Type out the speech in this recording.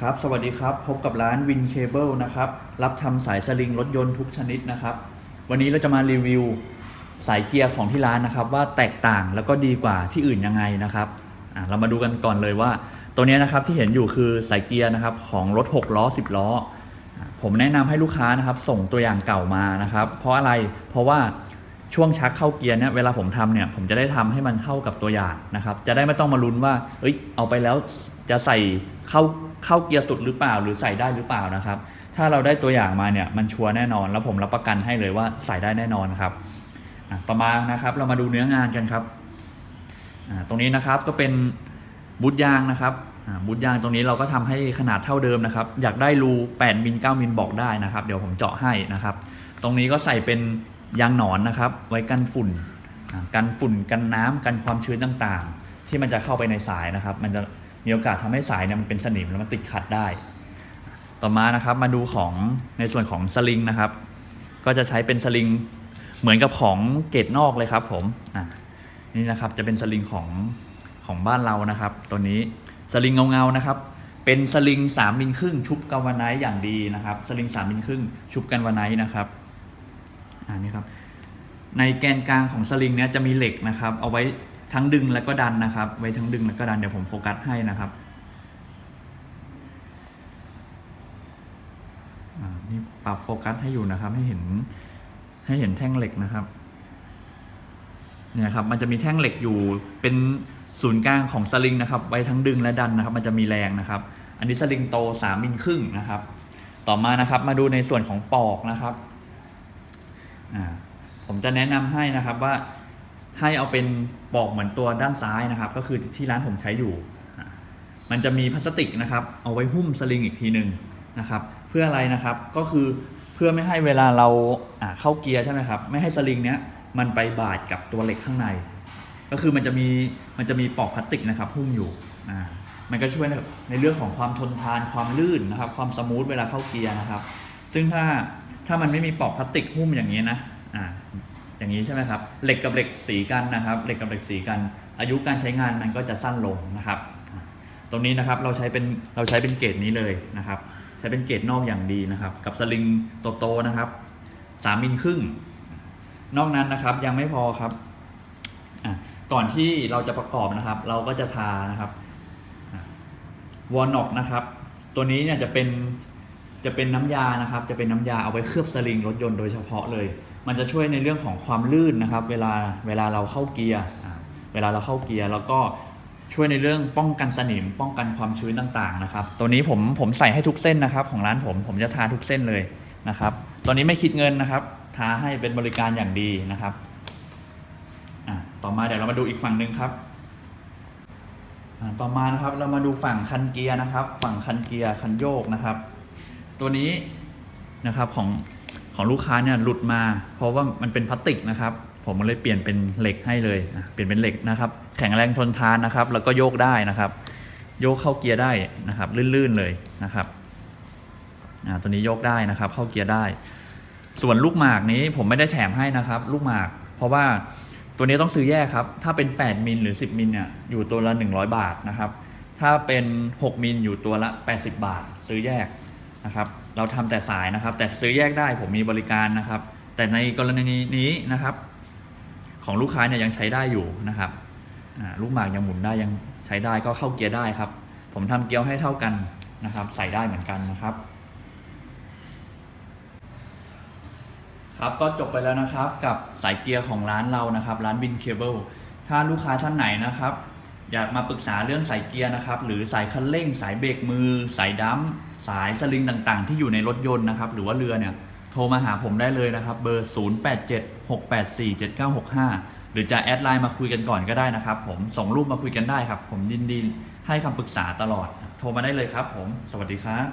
ครับสวัสดีครับ พบกับร้านวินเคเบิลนะครับ รับทำสายสลิงรถยนต์ทุกชนิดนะครับ วันนี้เราจะมารีวิวสายเกียร์ของที่ร้านนะครับ ว่าแตกต่างแล้วก็ดีกว่าที่อื่นยังไงนะครับเรามาดูกันก่อนเลยว่า ตัวนี้นะครับที่เห็นอยู่คือสายเกียร์นะครับของรถ 6 ล้อ 10 ล้อ ผมแนะนำให้ลูกค้านะครับ ส่งตัวอย่างเก่ามานะครับ เพราะอะไรเพราะว่าช่วงชักเข้าเกียร์เนี่ยเวลาผมทำเนี่ยผมจะได้ทำให้มันเข้ากับตัวอย่างนะครับ จะได้ไม่ต้องมาลุ้นว่า เอ้ยเอาไปแล้ว จะใส่เข้าเข้าเกียร์สุดหรือเปล่า หรือใส่ได้หรือเปล่านะครับ ถ้าเราได้ตัวอย่างมาเนี่ยมันชัวร์แน่นอน แล้วผมรับประกันให้เลยว่าใส่ได้แน่นอนครับอะต่อมานะครับเรามาดูเนื้องานกันครับตรงนี้นะครับก็เป็นบูทยางนะครับบูทยางตรงนี้เราก็ทำให้ขนาดเท่าเดิมนะครับ อยากได้รู8มิล9มิลบอกได้นะครับ เดี๋ยวผมเจาะให้นะครับ ตรงนี้ก็ใส่เป็นยางหนอนนะครับ ไว้กันฝุ่นกันฝุ่นกันน้ำกันความชื้นต่างๆ ที่มันจะเข้าไปในสายนะครับ มันจะ มีโอกาสทำให้สายเนี่ยมันเป็นสนิมแล้วมันติดขัดได้ ต่อมานะครับมาดูของในส่วนของสลิงนะครับ ก็จะใช้เป็นสลิงเหมือนกับของเกรดนอกเลยครับผมอะนี่นะครับจะเป็นสลิงของของบ้านเรานะครับ ตัวนี้สลิงเงาๆนะครับ เป็นสลิง3มิลครึ่งชุบกันวานไนอย่างดีนะครับ สลิง3มิลครึ่งชุบกันวานไนนะครับอ่านี่ครับในแกนกลางของสลิงเนี้ยจะมีเหล็กนะครับ เอาไว้ ทั้งดึงแล้วก็ดันนะครับ ไว้ทั้งดึงแล้วก็ดันเดี๋ยวผมโฟกัสให้นะครับนี่ปรับโฟกัสให้อยู่นะครับ ให้เห็นให้เห็นแท่งเหล็กนะครับเนี่ยครับมันจะมีแท่งเหล็กอยู่เป็นศูนย์กลางของสลิงนะครับ ไว้ทั้งดึงและดันนะครับ มันจะมีแรงนะครับ อันนี้สลิงโต3มิลครึ่งนะครับ ต่อมานะครับ มาดูในส่วนของปอกนะครับผมจะแนะนำให้นะครับว่า ให้เอาเป็นปอกเหมือนตัวด้านซ้ายนะครับ ก็คือที่ร้านผมใช้อยู่ มันจะมีพลาสติกนะครับ เอาไว้หุ้มสลิงอีกทีหนึ่งนะครับ เพื่ออะไรนะครับก็คือเพื่อไม่ให้เวลาเราเข้าเกียร์ใช่ไหมครับ ไม่ให้สลิงเนี้ยมันไปบาดกับตัวเหล็กข้างใน ก็คือมันจะมีมันจะมีปลอกพลาสติกนะครับหุ้มอยู่อ่ามันก็ช่วยในในเรื่องของความทนทานความลื่นนะครับ ความสมูทเวลาเข้าเกียร์นะครับ ซึ่งถ้าถ้ามันไม่มีปลอกพลาสติกหุ้มอย่างนี้นะ อย่างนี้ใช่ไหมครับเหล็กกับเหล็กสีกันนะครับเหล็กกับเหล็กสีกัน อายุการใช้งานมันก็จะสั้นลงนะครับ ตรงนี้นะครับเราใช้เป็นเราใช้เป็นเกรดนี้เลยนะครับ ใช้เป็นเกรดนอกอย่างดีนะครับ กับสลิงโตๆนะครับสามมิลครึ่ง นอกนั้นนะครับยังไม่พอครับก่อนที่เราจะประกอบนะครับ เราก็จะทานะครับวอลน็อกนะครับ ตัวนี้เนี่ยจะเป็น จะเป็นน้ำยานะครับ จะเป็นน้ำยาเอาไว้เคลือบสลิงรถยนต์โดยเฉพาะเลย มันจะช่วยในเรื่องของความลื่นนะครับ เวลาเวลาเราเข้าเกียร์เวลาเราเข้าเกียร์แล้วก็ช่วยในเรื่องป้องกันสนิม ป้องกันความชื้นต่างๆนะครับ ตัวนี้ผมผมใส่ให้ทุกเส้นนะครับ ของร้านผมผมจะทาทุกเส้นเลยนะครับ ตอนนี้ไม่คิดเงินนะครับ ทาให้เป็นบริการอย่างดีนะครับต่อมาเดี๋ยวเรามาดูอีกฝั่งหนึ่งครับต่อมานะครับเรามาดูฝั่งคันเกียร์นะครับ ฝั่งคันเกียร์คันโยกนะครับ ตัวนี้นะครับของของลูกค้าเนี่ยหลุดมา เพราะว่ามันเป็นพลาสติกนะครับ ผมก็เลยเปลี่ยนเป็นเหล็กให้เลยเปลี่ยนเป็นเหล็กนะครับ แข็งแรงทนทานนะครับ แล้วก็โยกได้นะครับ โยกเข้าเกียร์ได้นะครับ ลื่นๆเลยนะครับอ่าตัวนี้โยกได้นะครับ เข้าเกียร์ได้ ส่วนลูกหมากนี้ผมไม่ได้แถมให้นะครับ ลูกหมาก เพราะว่าตัวนี้ต้องซื้อแยกครับ ถ้าเป็น 8มิลหรือ 10มิลเนี่ยอยู่ตัวละ 100 บาทนะครับ ถ้าเป็น 6มิลอยู่ตัวละ 80 บาท ซื้อแยก นะครับ เราทำแต่สายนะครับ แต่ซื้อแยกได้ผมมีบริการนะครับ แต่ในกรณีนี้นะครับ ของลูกค้าเนี่ยยังใช้ได้อยู่นะครับลูกหมากยังหมุนได้ยังใช้ได้ก็เข้าเกียร์ได้ครับ ผมทำเกียร์ให้เท่ากันนะครับ ใส่ได้เหมือนกันนะครับครับก็จบไปแล้วนะครับกับสายเกียร์ของร้านเรานะครับ ร้านบินเคเบิลถ้าลูกค้าท่านไหนนะครับ อยากมาปรึกษาเรื่องสายเกียร์นะครับ หรือสายคันเร่ง สายเบรกมือ สายดัมสายสลิงต่างๆ ที่อยู่ในรถยนต์นะครับ หรือว่าเรือเนี่ยโทรมาหาผมได้เลยนะครับ เบอร์ 0876847965 หรือจะแอดไลน์มาคุยกันก่อนก็ได้นะครับ ผมส่งรูปมาคุยกันได้ครับ ผมยินดีให้คำปรึกษาตลอด โทรมาได้เลยครับ ผม สวัสดีครับ